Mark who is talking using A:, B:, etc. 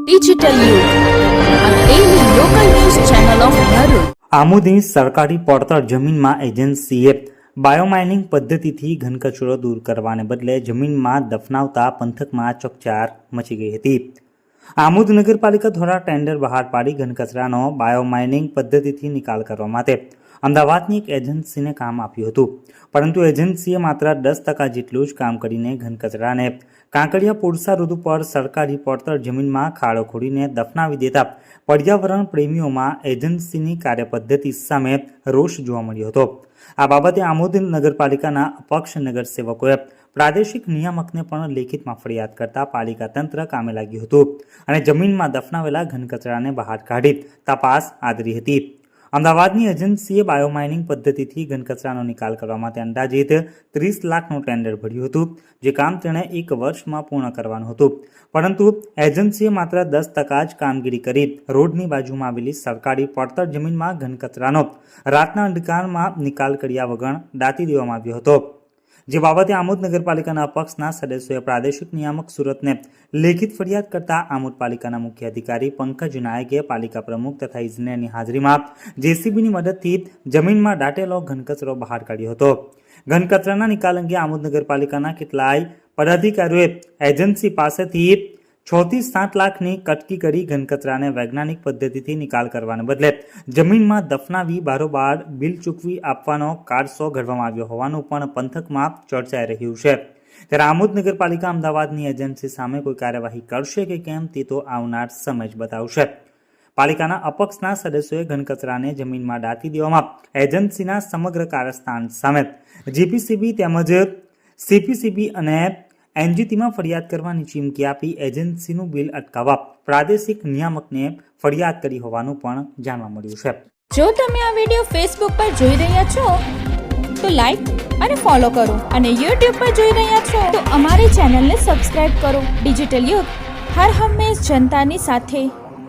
A: Digital યુગ.
B: આમોદની સરકારી પડતર જમીનમાં એજન્સીએ બાયોમાઇનિંગ પદ્ધતિથી ઘનકચરો દૂર કરવાને બદલે જમીનમાં દફનાવતા પંથકમાં ચકચાર મચી ગઈ હતી આમોદ નગરપાલિકા દ્વારા ટેન્ડર બહાર પાડી ઘનકચરાનો બાયોમાઇનિંગ પદ્ધતિથી નિકાલ કરવા માટે અમદાવાદની એક એજન્સીને કામ આપ્યું હતું. પરંતુ એજન્સીએ માત્ર દસ ટકા જેટલું જ કામ કરીને ઘનકચરાને, કાંકરિયા પુરસા ઋતુ પર સરકારી પડતર જમીનમાં ખાડો ખોડીને દફનાવી દેતા પર્યાવરણ પ્રેમીઓમાં એજન્સીની કાર્યપદ્ધતિ સામે રોષ જોવા મળ્યો હતો. આ બાબતે આમોદ નગરપાલિકાના અપક્ષ નગરસેવકોએ પ્રાદેશિક નિયામકને પણ લેખિતમાં ફરિયાદ કરતા પાલિકા તંત્ર કામે લાગ્યું હતું અને જમીનમાં દફનાવેલા ઘનકચરાને બહાર કાઢી તપાસ આદરી હતી. અમદાવાદની એજન્સીએ બાયોમાઇનિંગ પદ્ધતિથી ઘનકચરાનો નિકાલ કરવા માટે અંદાજિત ત્રીસ લાખનું ટેન્ડર ભર્યું હતું, જે કામ તેણે એક વર્ષમાં પૂર્ણ કરવાનું હતું. પરંતુ એજન્સીએ માત્ર દસ ટકા જ કામગીરી કરી રોડની બાજુમાં આવેલી સરકારી પડતર જમીનમાં ઘનકચરાનો રાતના અંધકારમાં નિકાલ કર્યા વગર દાટી દેવામાં આવ્યો હતો. જે બાબતે આમોદ નગરપાલિકાના પક્ષના સદસ્યોએ પ્રાદેશિક નિયામક સુરતને લેખિત ફરિયાદ કરતા આમોદ પાલિકાના મુખ્ય અધિકારી પંકજ નાયકે પાલિકા પ્રમુખ તથા ઇજનેરની હાજરીમાં જેસીબીની મદદથી જમીનમાં દાટેલો ઘનકચરો બહાર કાઢ્યો હતો. ઘનકચરાના નિકાલ અંગે આમોદ નગરપાલિકાના કેટલાય પદાધિકારીઓએ એજન્સી પાસેથી છ થી સાત લાખની કટકી કરી ઘનકચરાને વૈજ્ઞાનિક પદ્ધતિથી નિકાલ કરવાને બદલે જમીનમાં દફનાવી, બારોબાર બિલ ચૂકવી આપવાનો કારસો ઘડવામાં આવ્યો હોવાનું પણ પંથકમાં ચર્ચાઈ રહ્યું છે. ત્યારે આમોદ નગરપાલિકા અમદાવાદની એજન્સી સામે કોઈ કાર્યવાહી કરશે કે કેમ તે તો આવનાર સમય જ બતાવશે. પાલિકાના અપક્ષના સદસ્યોએ ઘનકચરાને જમીનમાં દાટી દેવામાં એજન્સીના સમગ્ર કાર્યસ્થાન સામે જીપીસીબી તેમજ સીપીસીબી અને એનજીટીમાં ફરિયાદ કરવાની ચીમકી આપી એજન્સીનું બિલ અટકાવવા પ્રાદેશિક નિયામકને ફરિયાદ કરી હોવાનું પણ જાણવા મળ્યું છે.
A: જો તમે આ વિડિયો ફેસબુક પર જોઈ રહ્યા છો, તો લાઈક અને ફોલો કરો અને યુટ્યુબ પર જોઈ રહ્યા છો, તો અમારી ચેનલને સબસ્ક્રાઇબ કરો. ડિજિટલ યુગ હર હંમેશ જનતાની સાથે